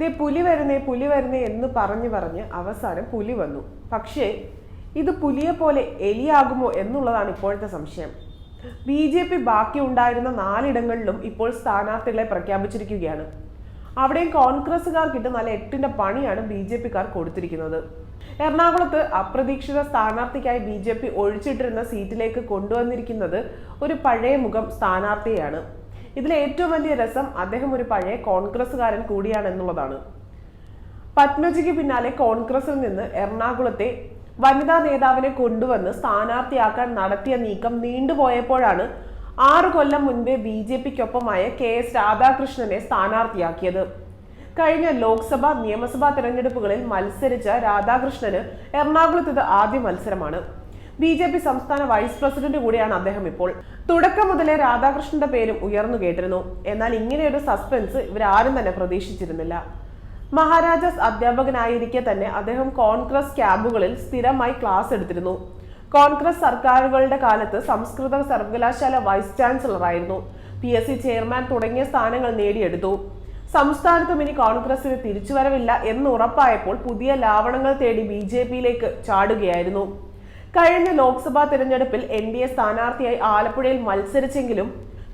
ദേ പുലി വരുന്നേ പുലി വരുന്നേ എന്ന് പറഞ്ഞു പറഞ്ഞ് അവസാനം പുലി വന്നു. പക്ഷേ ഇത് പുലിയെ പോലെ എലിയാകുമോ എന്നുള്ളതാണ് ഇപ്പോഴത്തെ സംശയം. ബി ജെ പി ബാക്കി ഉണ്ടായിരുന്ന നാലിടങ്ങളിലും ഇപ്പോൾ സ്ഥാനാർത്ഥികളെ പ്രഖ്യാപിച്ചിരിക്കുകയാണ്. അവിടെയും കോൺഗ്രസ്സുകാർക്കിട്ട് നല്ല എട്ടിന്റെ പണിയാണ് ബി ജെ പിക്കാർ കൊടുത്തിരിക്കുന്നത്. എറണാകുളത്ത് അപ്രതീക്ഷിത സ്ഥാനാർത്ഥിക്കായി ബി ജെ പി ഒഴിച്ചിട്ടിരുന്ന സീറ്റിലേക്ക് കൊണ്ടുവന്നിരിക്കുന്നത് ഒരു പഴയ മുഖം സ്ഥാനാർത്ഥിയാണ് ഇതിലെ ഏറ്റവും വലിയ രസം അദ്ദേഹം ഒരു പഴയ കോൺഗ്രസ്സുകാരൻ കൂടിയാണ് എന്നുള്ളതാണ് പത്മജിക്ക് പിന്നാലെ കോൺഗ്രസിൽ നിന്ന് എറണാകുളത്തെ വനിതാ നേതാവിനെ കൊണ്ടുവന്ന് സ്ഥാനാർത്ഥിയാക്കാൻ നടത്തിയ നീക്കം നീണ്ടുപോയപ്പോഴാണ് ആറു കൊല്ലം മുൻപേ ബി ജെ പിക്കൊപ്പമായ കെ എസ് രാധാകൃഷ്ണനെ സ്ഥാനാർത്ഥിയാക്കിയത്. കഴിഞ്ഞ ലോക്സഭ നിയമസഭാ തെരഞ്ഞെടുപ്പുകളിൽ മത്സരിച്ച രാധാകൃഷ്ണന് എറണാകുളത്ത് ആദ്യ മത്സരമാണ്. ബി ജെ പി സംസ്ഥാന വൈസ് പ്രസിഡന്റ് കൂടിയാണ് അദ്ദേഹം ഇപ്പോൾ. തുടക്കം മുതലേ രാധാകൃഷ്ണന്റെ പേരും ഉയർന്നു കേട്ടിരുന്നു. എന്നാൽ ഇങ്ങനെയൊരു സസ്പെൻസ് ഇവരാരും തന്നെ പ്രതീക്ഷിച്ചിരുന്നില്ല. മഹാരാജാസ് അധ്യാപകനായിരിക്കെ തന്നെ അദ്ദേഹം കോൺഗ്രസ് ക്യാമ്പുകളിൽ സ്ഥിരമായി ക്ലാസ് എടുത്തിരുന്നു. കോൺഗ്രസ് സർക്കാരുകളുടെ കാലത്ത് സംസ്കൃത സർവകലാശാല വൈസ് ചാൻസലറായിരുന്നു പി എസ് സി ചെയർമാൻ തുടങ്ങിയ സ്ഥാനങ്ങൾ നേടിയെടുത്തു. സംസ്ഥാനത്തും ഇനി കോൺഗ്രസിന് തിരിച്ചുവരവില്ല എന്ന് ഉറപ്പായപ്പോൾ പുതിയ ലാവണങ്ങൾ തേടി ബി ജെ പിയിലേക്ക് ചാടുകയായിരുന്നു. കഴിഞ്ഞ ലോക്സഭാ തിരഞ്ഞെടുപ്പിൽ എൻ ഡി എ സ്ഥാനാർത്ഥിയായി ആലപ്പുഴയിൽ മത്സരിച്ചെങ്കിലും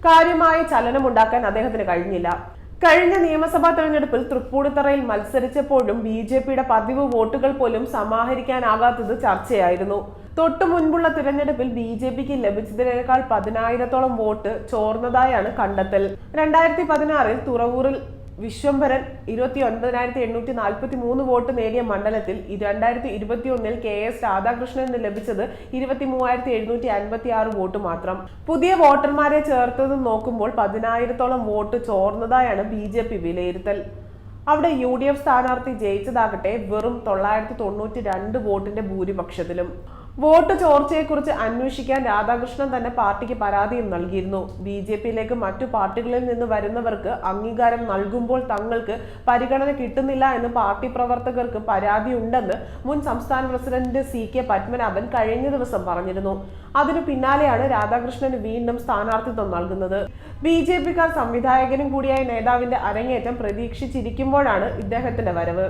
കാര്യമായ ചലനമുണ്ടാക്കാൻ അദ്ദേഹത്തിന് കഴിഞ്ഞില്ല. കഴിഞ്ഞ നിയമസഭാ തെരഞ്ഞെടുപ്പിൽ തൃപ്പൂണിത്തറയിൽ മത്സരിച്ചപ്പോഴും ബി ജെ പിയുടെ പതിവ് വോട്ടുകൾ പോലും സമാഹരിക്കാനാകാത്തത് ചർച്ചയായിരുന്നു. തൊട്ടു മുൻപുള്ള തിരഞ്ഞെടുപ്പിൽ ബി ജെ പിക്ക് ലഭിച്ചതിനേക്കാൾ പതിനായിരത്തോളം വോട്ട് ചോർന്നതായാണ് കണ്ടെത്തൽ. രണ്ടായിരത്തി പതിനാറിൽ തുറവൂരിൽ വിശ്വംഭരൻ ഇരുപത്തി ഒൻപതിനായിരത്തി എണ്ണൂറ്റി നാൽപ്പത്തി മൂന്ന് വോട്ട് നേടിയ മണ്ഡലത്തിൽ രണ്ടായിരത്തി ഇരുപത്തി ഒന്നിൽ കെ എസ് രാധാകൃഷ്ണന് ലഭിച്ചത് ഇരുപത്തി മൂവായിരത്തി എഴുന്നൂറ്റി അൻപത്തി ആറ് വോട്ട് മാത്രം. പുതിയ വോട്ടർമാരെ ചേർത്തത് നോക്കുമ്പോൾ പതിനായിരത്തോളം വോട്ട് ചോർന്നതായാണ് ബി ജെ പി വിലയിരുത്തൽ. അവിടെ യു ഡി എഫ് സ്ഥാനാർത്ഥി ജയിച്ചതാകട്ടെ വെറും തൊള്ളായിരത്തി തൊണ്ണൂറ്റി രണ്ട് വോട്ടിന്റെ ഭൂരിപക്ഷത്തിലും. വോട്ട് ചോർച്ചയെക്കുറിച്ച് അന്വേഷിക്കാൻ രാധാകൃഷ്ണൻ തന്നെ പാർട്ടിക്ക് പരാതിയും നൽകിയിരുന്നു. ബി ജെ പിയിലേക്ക് മറ്റു പാർട്ടികളിൽ നിന്ന് വരുന്നവർക്ക് അംഗീകാരം നൽകുമ്പോൾ തങ്ങൾക്ക് പരിഗണന കിട്ടുന്നില്ല എന്ന് പാർട്ടി പ്രവർത്തകർക്ക് പരാതിയുണ്ടെന്ന് മുൻ സംസ്ഥാന പ്രസിഡന്റ് സി കെ പത്മനാഭൻ കഴിഞ്ഞ ദിവസം പറഞ്ഞിരുന്നു. അതിനു പിന്നാലെയാണ് രാധാകൃഷ്ണന് വീണ്ടും സ്ഥാനാർത്ഥിത്വം നൽകുന്നത്. ബി ജെ പിക്കാർ സംവിധായകനും കൂടിയായ നേതാവിന്റെ അരങ്ങേറ്റം പ്രതീക്ഷിച്ചിരിക്കുമ്പോഴാണ് ഇദ്ദേഹത്തിന്റെ വരവ്.